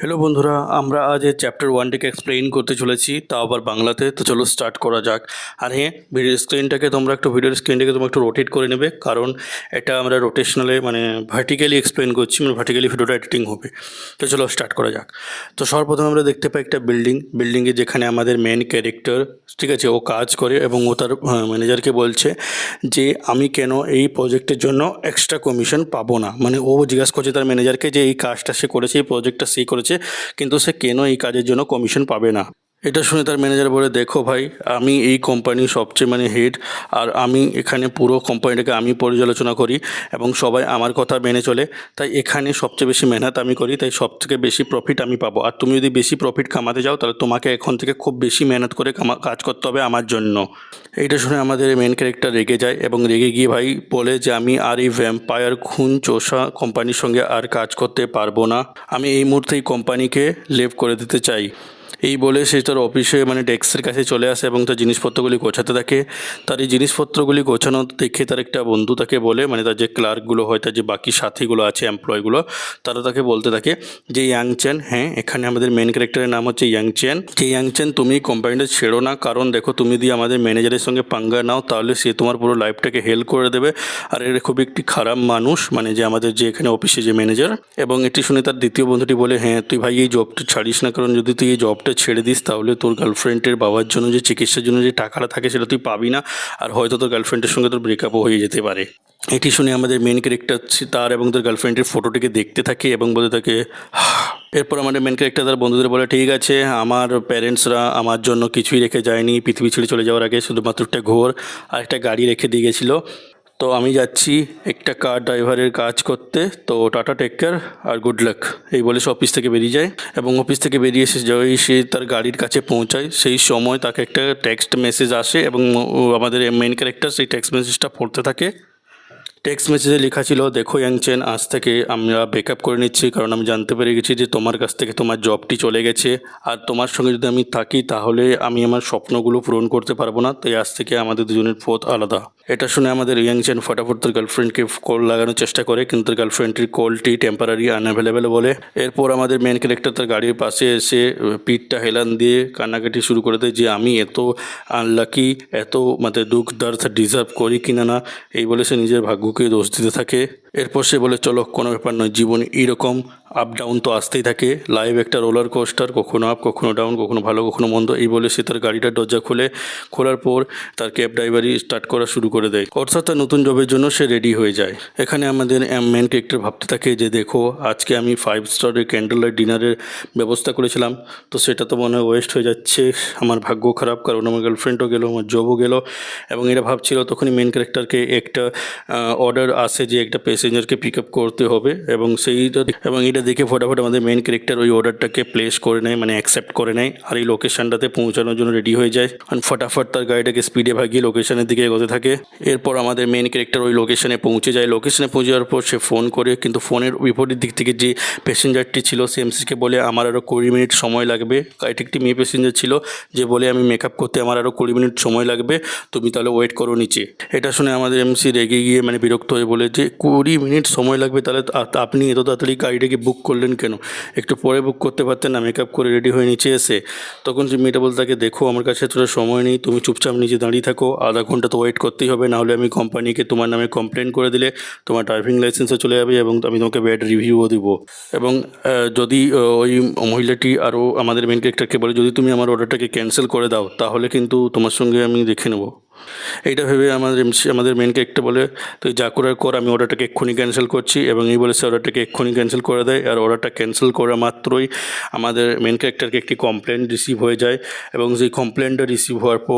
Hello বন্ধুরা, আমরা আজ এই চ্যাপ্টার ওয়ানটিকে এক্সপ্লেইন করতে চলেছি তাও আবার বাংলাতে, তো চলো স্টার্ট করা যাক। আর হ্যাঁ ভিডিও স্ক্রিনটাকে তোমরা একটু ভিডিওর স্ক্রিনটাকে তোমরা একটু রোটেট করে নেবে, কারণ এটা আমরা রোটেশনালে মানে ভার্টিক্যালি এক্সপ্লেন করছি মানে ভার্টিক্যালি ভিডিওটা এডিটিং হবে। তো চলো স্টার্ট করা যাক। তো সর্বপ্রথম আমরা দেখতে পাই একটা বিল্ডিং বিল্ডিংয়ে যেখানে আমাদের মেন ক্যারেক্টার ঠিক আছে, ও কাজ করে এবং ও তার ম্যানেজারকে বলছে যে, আমি কেন এই প্রজেক্টের জন্য এক্সট্রা কমিশন পাবো না? মানে ও জিজ্ঞাসা করছে তার ম্যানেজারকে যে, এই কাজটা সে করেছে, এই প্রজেক্টটা সে করেছে। কিন্তু সে কেন এই কাজের জন্য কমিশন পাবে না? এটা শুনে তার ম্যানেজার বলে, দেখো ভাই, আমি এই কোম্পানির সবচেয়ে মানে হেড আর আমি এখানে পুরো কোম্পানিটাকে আমি পর্যালোচনা করি এবং সবাই আমার কথা মেনে চলে। তাই এখানে সবচেয়ে বেশি মেহনত আমি করি, তাই সব থেকে বেশি প্রফিট আমি পাবো। আর তুমি যদি বেশি প্রফিট কামাতে যাও, তাহলে তোমাকে এখন থেকে খুব বেশি মেহনত করে কাজ করতে হবে আমার জন্য। এইটা শুনে আমাদের মেন ক্যারেক্টার রেগে যায় এবং রেগে গিয়ে ভাই বলে যে, আমি আর এই ভ্যাম্পায়ার খুন, চোষা কোম্পানির সঙ্গে আর কাজ করতে পারব না। আমি এই মুহূর্তে এই কোম্পানিকে লেভ করে দিতে চাই। এই বলে সে তার অফিসে মানে ডেস্কের কাছে চলে আসে এবং তার জিনিসপত্রগুলি গোছাতে থাকে। তার এই জিনিসপত্রগুলি গোছানো দেখে তার একটা বন্ধু তাকে বলে মানে তার যে ক্লার্কগুলো হয়, তার যে বাকি সাথীগুলো আছে, এমপ্লয়গুলো, তারা তাকে বলতে থাকে যে, ইয়াং চেন হ্যাঁ এখানে আমাদের মেন ক্যারেক্টারের নাম হচ্ছে ইয়াংচেন যে ইয়াং চেন, তুমি কোম্পানিটা ছেড়ো না, কারণ দেখো, তুমি যদি আমাদের ম্যানেজারের সঙ্গে পাঙ্গা নাও, তাহলে সে তোমার পুরো লাইফটাকে হেল্প করে দেবে। আর এর খুবই একটি খারাপ মানুষ মানে যে আমাদের যে এখানে অফিসে যে ম্যানেজার এবং এটি শুনে তার দ্বিতীয় বন্ধুটি বলে হ্যাঁ তুই ভাই, এই জবটা ছাড়িস না, কারণ যদি তুই এই জবটা ছেড়ে দিস, তাহলে তোর গার্লফ্রেন্ডের বাবার জন্য যে চিকিৎসার জন্য যে টাকাটা থাকে সেটা তুই পাবি না, আর হয়তো তোর গার্লফ্রেন্ডের সঙ্গে তোর ব্রেকআপও হয়ে যেতে পারে। এটি শুনে আমাদের মেন ক্যারেক্টার তার এবং তার গার্লফ্রেন্ডের ফটোটিকে দেখতে থাকে এবং বলতে থাকে এরপর আমাদের মেন ক্যারেক্টার তার বন্ধুদের বলে, ঠিক আছে, আমার প্যারেন্টসরা আমার জন্য কিছুই রেখে যায়নি, পৃথিবী ছেড়ে চলে যাওয়ার আগে শুধুমাত্র একটা ঘোর আর একটা গাড়ি রেখে দিয়ে গেছিল। তো আমি যাচ্ছি একটা কার ড্রাইভারের কাজ করতে। তো টাটা টেক কেয়ার আর গুড লাক এই বলে সে অফিস থেকে বেরিয়ে যায় এবং অফিস থেকে বেরিয়ে এসে যখন সে তার গাড়ির কাছে পৌঁছায়, সেই সময় তাকে একটা টেক্সট মেসেজ আসে এবং আমাদের মেন ক্যারেক্টার সেই টেক্সট মেসেজটা পড়তে থাকে। টেক্সট মেসেজে লেখা ছিল, দেখো ইয়াংচেন আজ থেকে আমরা ব্রেকআপ করে নিচ্ছি, কারণ আমি জানতে পেরে গেছি যে তোমার কাছ থেকে তোমার জবটি চলে গেছে। আর তোমার সঙ্গে যদি আমি থাকি, তাহলে আমি আমার স্বপ্নগুলো পূরণ করতে পারব না। তাই আজ থেকে আমাদের দুজনের পথ আলাদা। এটা শুনে আমাদের ইয়াংচেন ফটাফট তার গার্লফ্রেন্ডকে কল লাগানোর চেষ্টা করে, কিন্তু তার গার্লফ্রেন্ডটির কলটি টেম্পারারি আনঅ্যাভেলেবেল বলে। এরপর আমাদের মেন ক্যারেক্টার তার গাড়ির পাশে এসে পিঠটা হেলান দিয়ে কান্নাকাটি শুরু করে দেয় যে, আমি এত আনলাকি এত মানে দুঃখ, দর্দ ডিজার্ভ করি কিনা না? এই বলে সে নিজের ভাগ্যকে দোষ দিতে থাকে। এরপর সে বলে, চলো, কোনো ব্যাপার নয়, জীবন এইরকম আপ ডাউন তো আসতেই থাকে। লাইভ একটা রোলার কোস্টার কখনো আপ কখনো ডাউন কখনো ভালো, কখনো মন্দ। এই বলে সে তার গাড়িটার দরজা খুলে, খোলার পর তার ক্যাব ড্রাইভারই স্টার্ট করা শুরু করে দেয়। অর্থাৎ তার নতুন জবের জন্য সে রেডি হয়ে যায়। এখানে আমাদের মেন ক্যারেক্টার ভাবতে থাকে যে, দেখো, আজকে আমি ফাইভ স্টারের ক্যান্ডেল লাইট ডিনারের ব্যবস্থা করেছিলাম। তো সেটা তো মনে হয় ওয়েস্ট হয়ে যাচ্ছে। আমার ভাগ্য খারাপ, কারণ আমার গার্লফ্রেন্ডও গেলো, আমার জবও গেলো। এবং এরা ভাবছিল তখনই মেন ক্যারেক্টারকে একটা অর্ডার আসে যে, একটা প্যাসেঞ্জারকে পিক আপ করতে হবে। এবং সেইটা, এবং এটা দেখে ফটাফট আমাদের মেন ক্যারেক্টার ওই অর্ডারটাকে প্লেস করে নেয় মানে অ্যাকসেপ্ট করে নেয় আর এই লোকেশনটাতে পৌঁছানোর জন্য রেডি হয়ে যায়। আর ফটাফট তার গাড়িটাকে স্পিডে ভাগিয়ে লোকেশনের দিকে এগোতে থাকে। এরপর আমাদের মেন ক্যারেক্টার ওই লোকেশনে পৌঁছে যায়। লোকেশনে পৌঁছে যাওয়ার পর সে ফোন করে, কিন্তু ফোনের বিপরীত দিক থেকে যে প্যাসেঞ্জারটি ছিল, সে এমসিকে বলে, আমার আরও কুড়ি মিনিট সময় লাগবে। এটা একটি মেয়ে প্যাসেঞ্জার ছিল, যে বলে, আমি মেকআপ করতে আমার আরও কুড়ি মিনিট সময় লাগবে, তুমি তাহলে ওয়েট করো নিচে। এটা শুনে আমাদের এমসি রেগে গিয়ে মানে বিরক্ত হয়ে বলে, যে কুড়ি মিনিট সময় লাগবে তাহলে আপনি এত তাড়াতাড়ি গাড়িটাকে বুক করলেন কেন? একটু পরে বুক করতে পারতেন না মেকআপ করে রেডি হয়ে নিচে এসে। তখন যে মেয়েটা বলতে তাকে দেখো, আমার কাছে এতটা সময় নেই, তুমি চুপচাপ নিচে দাঁড়িয়ে থাকো, আধা ঘণ্টা তো ওয়েট করতেই হবে, নাহলে আমি কোম্পানিকে তোমার নামে কমপ্লেন করে দিলে তোমার ড্রাইভিং লাইসেন্সও চলে যাবে এবং আমি তোমাকে ব্যাড রিভিউও দিব। এবং যদি ওই মহিলাটি আরও আমাদের মেন ক্যারেক্টারকে বলে, যদি তুমি আমার অর্ডারটাকে ক্যান্সেল করে দাও, তাহলে কিন্তু তোমার সঙ্গে আমি দেখে নেব। এইটা ভেবে আমাদের আমাদের মেন ক্যারেক্টার বলে, তুই যা করার কর, আমি অর্ডারটাকে এক্ষুনি ক্যান্সেল করছি। এবং এই বলে সে অর্ডারটাকে এক্ষুনি ক্যান্সেল করে দেয়। আর অর্ডারটা ক্যান্সেল করা মাত্রই আমাদের মেন ক্যারেক্টারকে একটি কমপ্লেন রিসিভ হয়ে যায়। এবং সেই কমপ্লেনটা রিসিভ হওয়ার পর